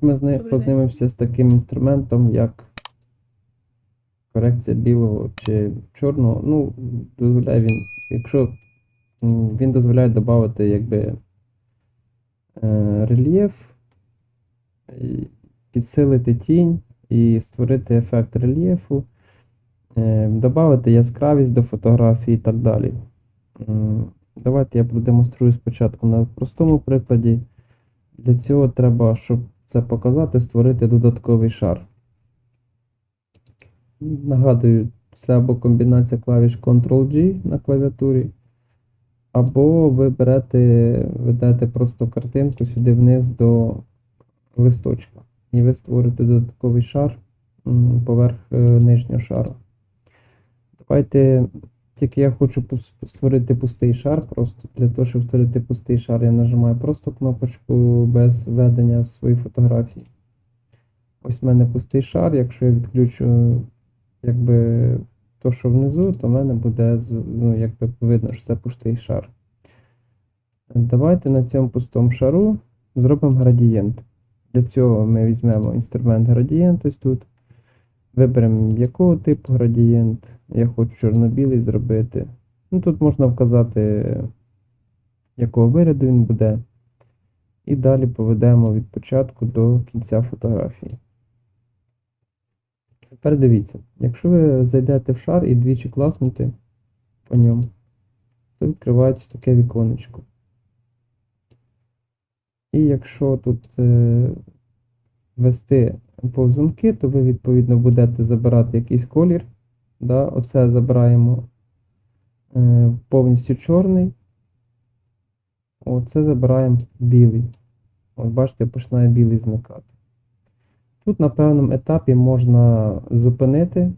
Ми з нею познайомимося з таким інструментом, як корекція білого чи чорного. Ну, дозволяє він, якщо він дозволяє додати якби е, рельєф, підсилити тінь і створити ефект рельєфу, е, додати яскравість до фотографії і так далі. Давайте я продемонструю спочатку на простому прикладі. Для цього треба, щоб це показати, створити додатковий шар. Нагадую, це або комбінація клавіш Ctrl-G на клавіатурі, або ви берете, ведете просто картинку сюди вниз до листочка. І ви створите додатковий шар поверх е, нижнього шару. Давайте тільки я хочу створити пустий шар. Просто для того, щоб створити пустий шар, я нажимаю просто кнопочку без введення своєї фотографії. Ось в мене пустий шар. Якщо я відключу якби то, що внизу, то в мене буде ну, якби видно, що це пустий шар. Давайте на цьому пустому шару зробимо градієнт. Для цього ми візьмемо інструмент градієнт ось тут. Виберемо якого типу градієнт. Я хочу чорно-білий зробити. Ну, тут можна вказати, якого вигляду він буде. І далі поведемо від початку до кінця фотографії. Тепер дивіться, якщо ви зайдете в шар і двічі класнете по ньому, то відкривається таке віконечко. І якщо тут ввести повзунки, то ви відповідно будете забирати якийсь колір. Да? Оце забираємо е, повністю чорний. Оце забираємо білий. От бачите, починає білий зникати. Тут на певному етапі можна зупинити,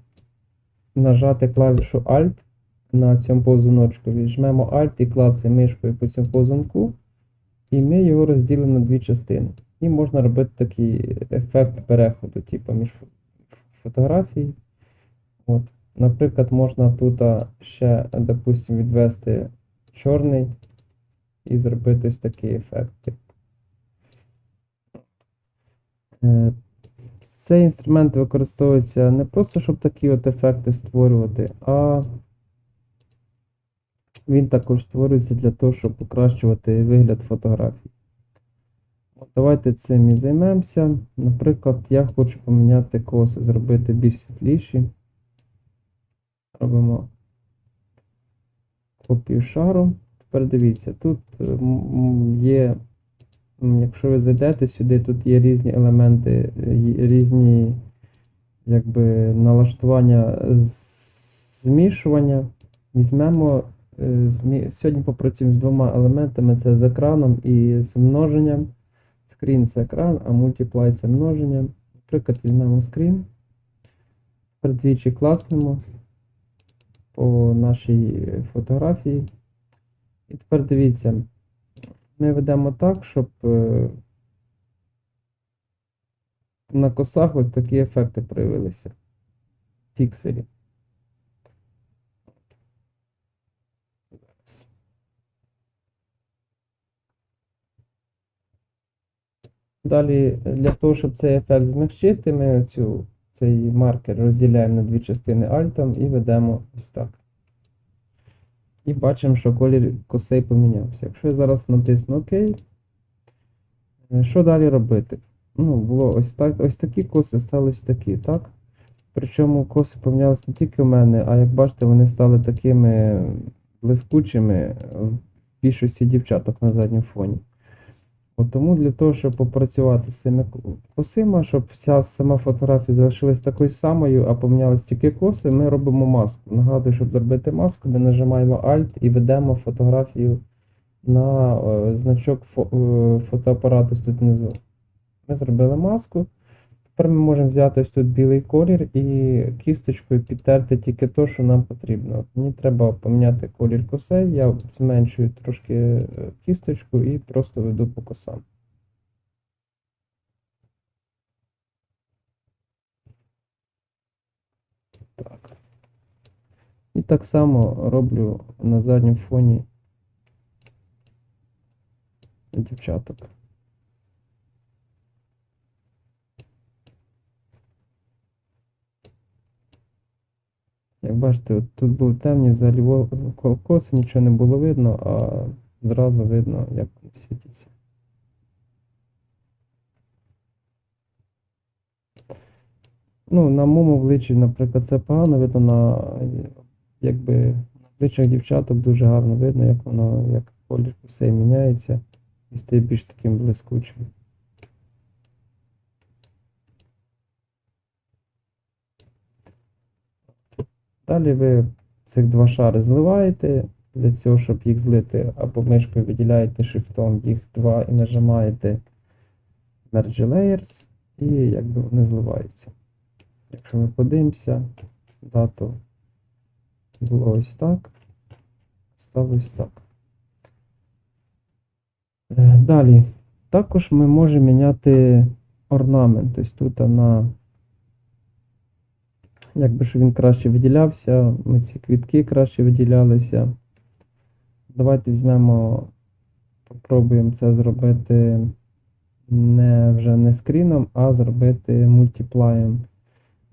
нажати клавішу Alt на цьому повзуночку. Жмемо Alt і клацаємо мишкою по цьому повзунку. І ми його розділимо на дві частини. І можна робити такий ефект переходу, типу між фо- фотографій. От. Наприклад, можна тут ще, допустим, відвести чорний і зробити ось такий ефект. Е, Цей інструмент використовується не просто, щоб такі от ефекти створювати, а він також створюється для того, щоб покращувати вигляд фотографій. От давайте цим і займемося. Наприклад, я хочу поміняти коси, зробити більш світліші. Робимо копію шару. Тепер дивіться, тут е, є, якщо ви зайдете сюди, тут є різні елементи, е, різні якби, налаштування змішування. Візьмемо, е, сьогодні попрацюємо з двома елементами: це з екраном і з множенням. Скрін це екран, а мультиплай це множення. Наприклад, візьмемо скрін. Тепер двічі класнемо по нашій фотографії. І тепер дивіться, ми ведемо так, щоб е, на косах ось такі ефекти проявилися. Пікселі. Далі, е, для того, щоб цей ефект змягчити, ми цю, цей маркер розділяємо на дві частини альтом і ведемо ось так. І бачимо, що колір косей помінявся. Якщо я зараз натисну ОК, е, що далі робити? Ну, було ось так, ось такі коси стали ось такі, так? Причому коси помінялися не тільки у мене, а як бачите, вони стали такими блискучими в більшості дівчаток на задньому фоні. От тому для того, щоб попрацювати з цими косима, щоб вся сама фотографія залишилась такою самою, а помінялись тільки коси, ми робимо маску. Нагадую, щоб зробити маску, ми нажимаємо Alt і ведемо фотографію на е, значок фо- е, фотоапарату тут внизу. Ми зробили маску. Тепер ми можемо взяти ось тут білий колір і кісточкою підтерти тільки те, що нам потрібно. Мені треба поміняти колір косей, я зменшую трошки е, кісточку і просто веду по косам. Так. І так само роблю на задньому фоні дівчаток. Як бачите, от тут були темні, взагалі коси, нічого не було видно, а зразу видно, як вони світяться. Ну, на моєму обличчі, наприклад, це погано видно, на якби на обличчях дівчаток дуже гарно видно, як воно, як колір косей міняється і стає більш таким блискучим. Далі ви цих два шари зливаєте. Для цього, щоб їх злити, або мишкою виділяєте шифтом їх два і нажимаєте Merge Layers, і якби вони зливаються. Якщо ми подивимося, дату було ось так, стало ось так. Е, Далі. Також ми можемо міняти орнамент. Тобто тут на якби щоб він краще виділявся, ці квітки краще виділялися. Давайте візьмемо, попробуємо це зробити не вже не скріном, а зробити мультиплаєм.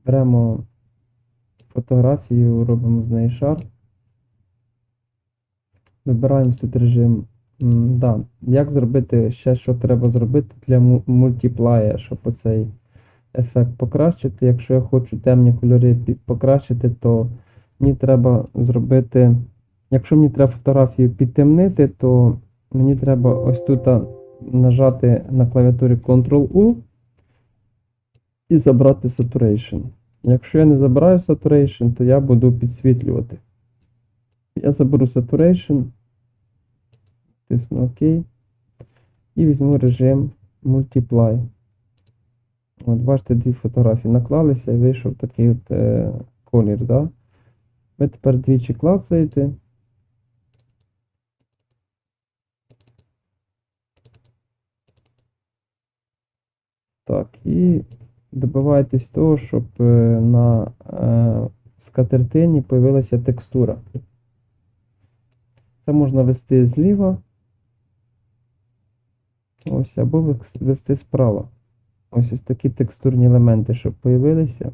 Беремо фотографію, робимо з неї шар. Вибираємо тут режим. Да. Як зробити ще, що треба зробити для му- мультиплая, щоб оцей ефект покращити. Якщо я хочу темні кольори покращити, то мені треба зробити. Якщо мені треба фотографію підтемнити, то мені треба ось тут нажати на клавіатурі Ctrl-U і забрати Saturation. Якщо я не забираю Saturation, то я буду підсвітлювати. Я заберу Saturation, тисну ОК і візьму режим Multiply. От, бачите, дві фотографії наклалися і вийшов такий от е, колір, да? Ви тепер двічі клацаєте. Так, і добиваєтесь того, щоб е, на е, скатертині появилася текстура. Це можна вести зліва. Ось, або вести справа. Ось ось такі текстурні елементи, щоб появилися.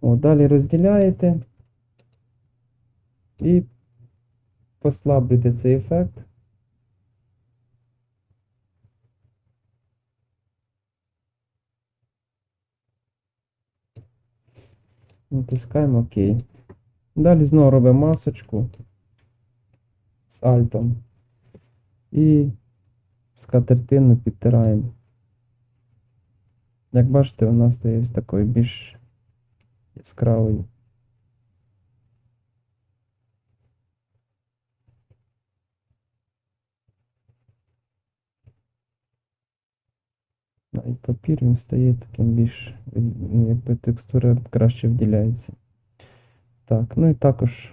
О, далі розділяєте і послаблюєте цей ефект. Натискаємо ОК. Далі знову робимо масочку з альтом. І скатертину підтираємо. Як бачите, вона стає ось такою більш яскравою. Навіть папір він стає таким більш, ну, якби текстура краще вділяється. Так, ну і також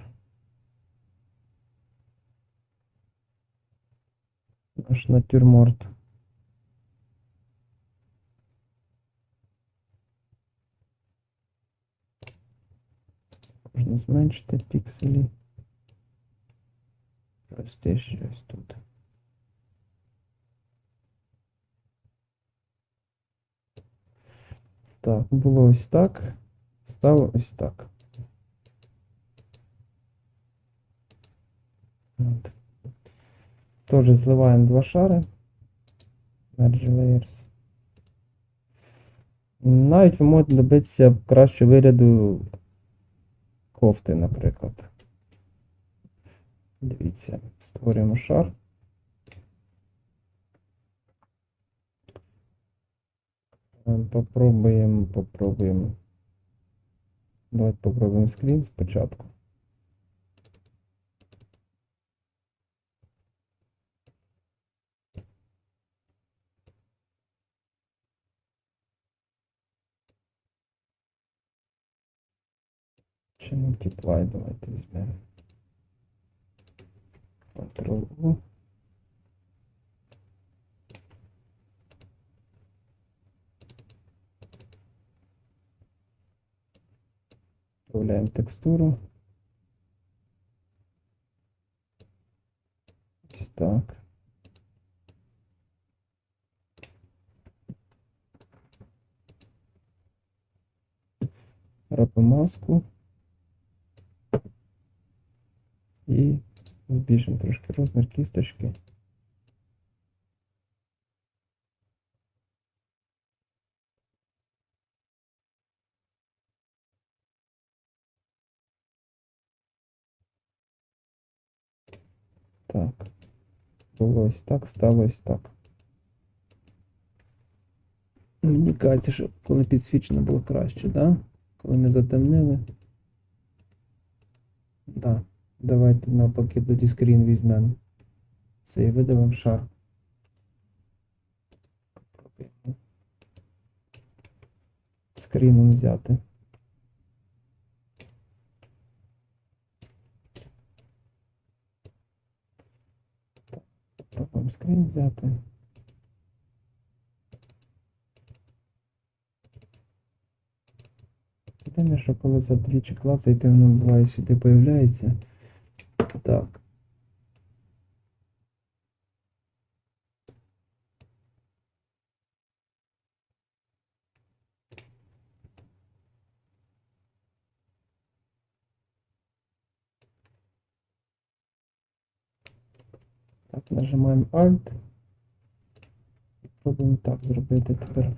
наш натюрморт. Можна зменшити пікселі. Простіше ось тут. Так, було ось так, стало ось так. От. Тоже зливаємо два шари. Merge Layers. Навіть ви можете добитися кращого вигляду кофти, наприклад. Дивіться, створюємо шар. Попробуємо, попробуємо. Давайте попробуємо скрін спочатку. Multiply давайте візьмемо. Ctrl-U. Вставляємо текстуру. Ось так. Робимо маску. Збільшимо трошки розмір кісточки. Так. Було ось так, стало ось так. Мені кажеться, що коли підсвічено було краще, да? Коли ми затемнили. Да. Давайте навпаки скрін візьмемо. Це і видавимо шар. Скріном взяти. Попробуємо скрін взяти. Єдине, що коли за двічі клацаєте, воно буває сюди появляється. Так. Так, нажимаємо Alt. Пробуємо так зробити тепер.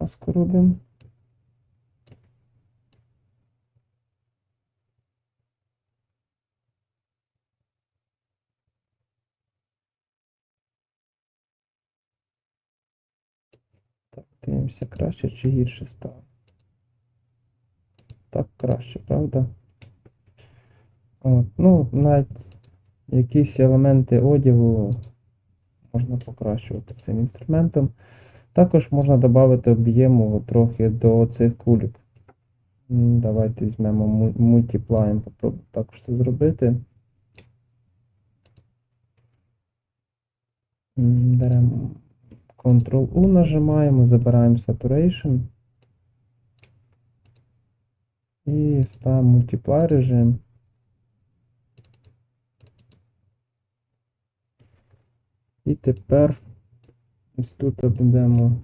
Маску робимо. Так, дивимося краще чи гірше стало. Так краще, правда? От, ну, навіть якісь елементи одягу можна покращувати цим інструментом. Також можна додати об'єму трохи до цих кульок. Давайте візьмемо му- мультиплаєм, попробуємо також це зробити. Беремо Ctrl-U, нажимаємо, забираємо Saturation. І ставимо Multiply режим. І тепер ось тут будемо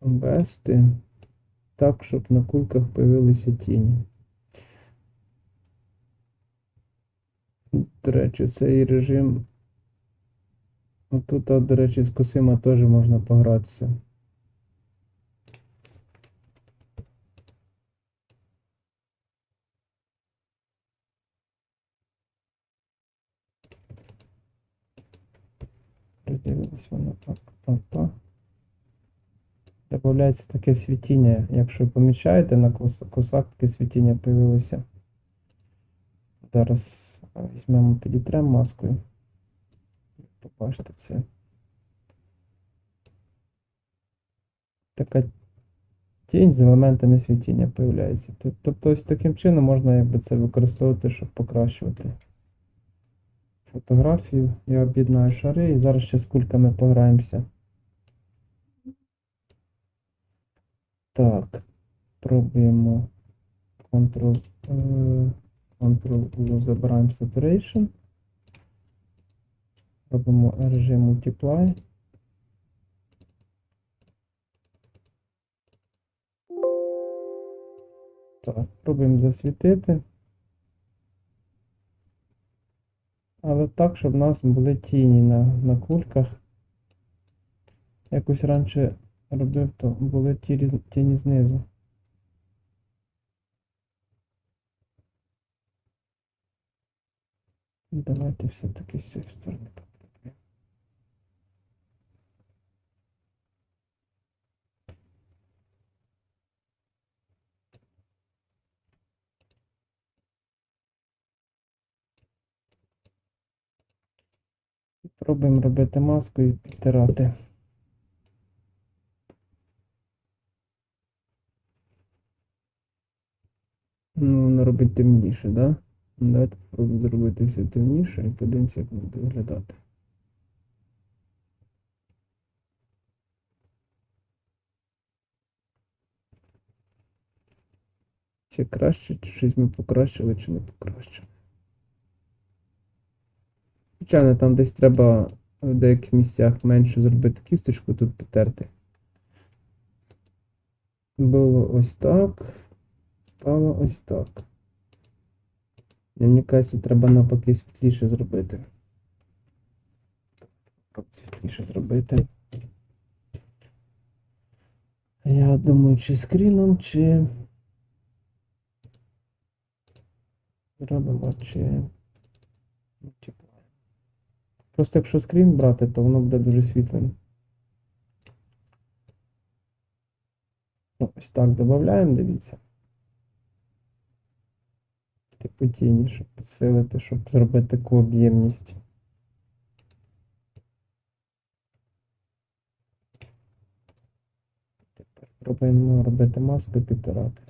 ввести так, щоб на кульках появилися тіні. До речі, цей режим. Отут, от, до речі, з косима теж можна погратися. Розділилось воно так. Опа. Добавляється таке світіння. Якщо помічаєте, на кос- косах таке світіння появилося. Зараз візьмемо, підітремо маскою. Побачите це. Така тінь з елементами світіння появляється. Тобто ось таким чином можна якби це використовувати, щоб покращувати фотографію. Я об'єднаю шари і зараз ще з кульками пограємося. Так, пробуємо Ctrl, Ctrl-U, забираємо Saturation. Робимо режим Multiply. Так, пробуємо засвітити. Але так, щоб в нас були тіні на, на кульках. Якось раніше робив, то були тіні, знизу. Давайте все-таки з цієї сторони попробуємо. Пробуємо робити маску і підтирати. Ну, воно робить темніше, да? Давайте спробуємо зробити все темніше і подивимося, як буде виглядати. Чи краще, чи щось ми покращили, чи не покращили. Звичайно, там десь треба в деяких місцях менше зробити кісточку, тут потерти. Було ось так. Стало ось так. Мені кажуть, тут треба навпаки світліше зробити. Світліше зробити. Я думаю, чи скріном, чи зробимо, чи. Просто якщо скрін брати, то воно буде дуже світлим. Ну, Ось так додаємо, дивіться. Щоб підсилити, щоб зробити таку об'ємність. Тепер пробуємо робити маску і підтирати.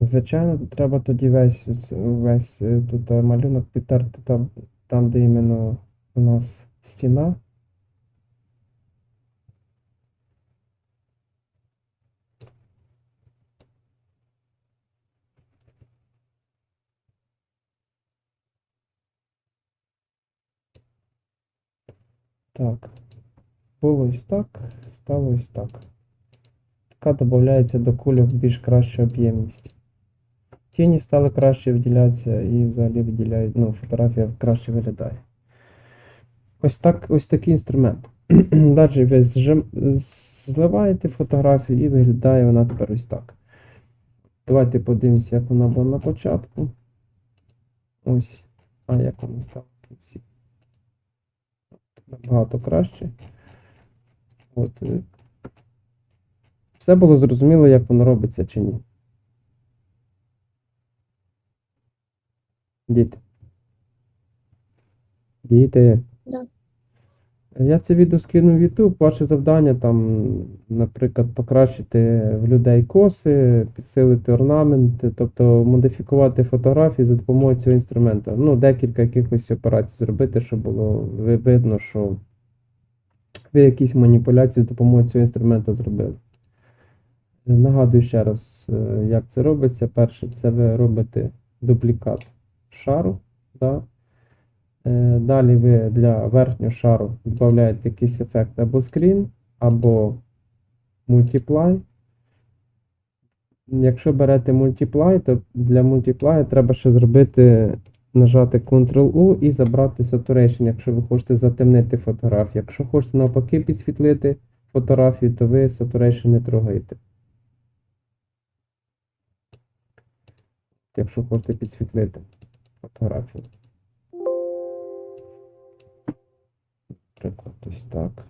Звичайно, треба тоді весь, весь тут малюнок підтерти там, там, де іменно у нас стіна. Так. Було ось так, стало ось так. Така додається до кульок більш краща об'ємність. Тіні стали краще виділятися і взагалі виділяють, ну, фотографія краще виглядає. Ось так, ось такий інструмент. Далі ви зливаєте фотографію і виглядає вона тепер ось так. Давайте подивимося, як вона була на початку. Ось. А як вона стала в кінці. Набагато краще. От. Все було зрозуміло, як воно робиться чи ні. Діти. Діти. Да. Я це відео скину в YouTube. Ваше завдання там, наприклад, покращити в людей коси, підсилити орнаменти, тобто модифікувати фотографії за допомогою цього інструмента. Ну, декілька якихось операцій зробити, щоб було видно, що ви якісь маніпуляції з допомогою цього інструмента зробили. Нагадую ще раз, е, як це робиться. Перше, це ви робите дублікат шару. Да? Е, Далі ви для верхнього шару додаєте якийсь ефект або скрін, або мультиплай. Якщо берете мультиплай, то для мультиплаю треба ще зробити, нажати Ctrl-U і забрати Saturation, якщо ви хочете затемнити фотографію. Якщо хочете навпаки підсвітлити фотографію, то ви Saturation не трогаєте. Якщо хочете підсвітлити фотографію. Наприклад, ось так.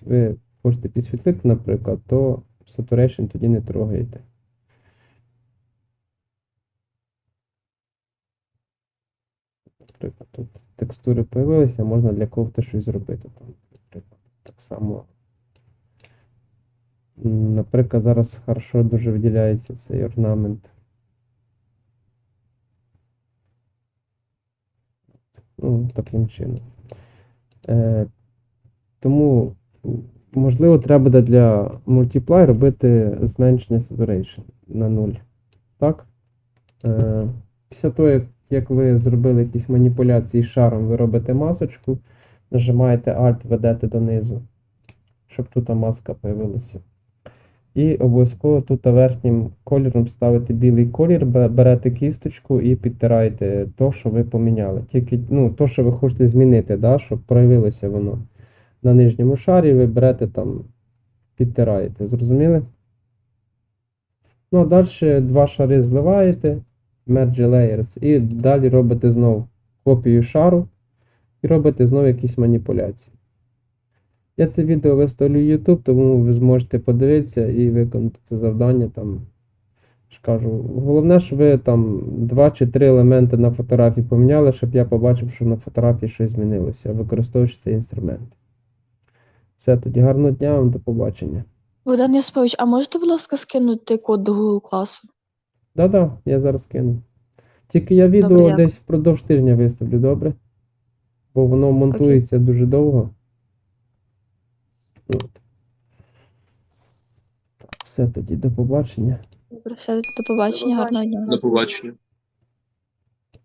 Ви хочете підсвітлити, наприклад, то Saturation тоді не трогаєте. Наприклад, тут текстури появилися, можна для кофти щось зробити. Там, наприклад, так само. Наприклад, зараз хорошо дуже виділяється цей орнамент. Ну, таким чином. Е, тому, можливо, треба для Multiply робити зменшення saturation на 0. Так? Е, після того, як, як ви зробили якісь маніпуляції з шаром, ви робите масочку, нажимаєте Alt, ведете донизу, щоб тут маска появилася. І обов'язково тут верхнім кольором ставите білий колір, берете кісточку і підтираєте то, що ви поміняли. Тільки ну, то, що ви хочете змінити, да, щоб проявилося воно. На нижньому шарі ви берете там, підтираєте. Зрозуміли? Ну, а далі два шари зливаєте, Merge Layers, і далі робите знову копію шару і робите знову якісь маніпуляції. Я це відео виставлю в YouTube, тому ви зможете подивитися і виконати це завдання там. Кажу, головне, щоб ви там два чи три елементи на фотографії поміняли, щоб я побачив, що на фотографії щось змінилося, використовуючи цей інструмент. Все, тоді гарного дня вам, до побачення. Богдан Яспович, а можете, будь ласка, скинути код до Google класу? Да-да, я зараз кину. Тільки я відео Добре, десь впродовж тижня виставлю, добре? Бо воно монтується дуже довго. От. Все тоді, до побачення. Добре, все, до побачення, гарного дня. До побачення.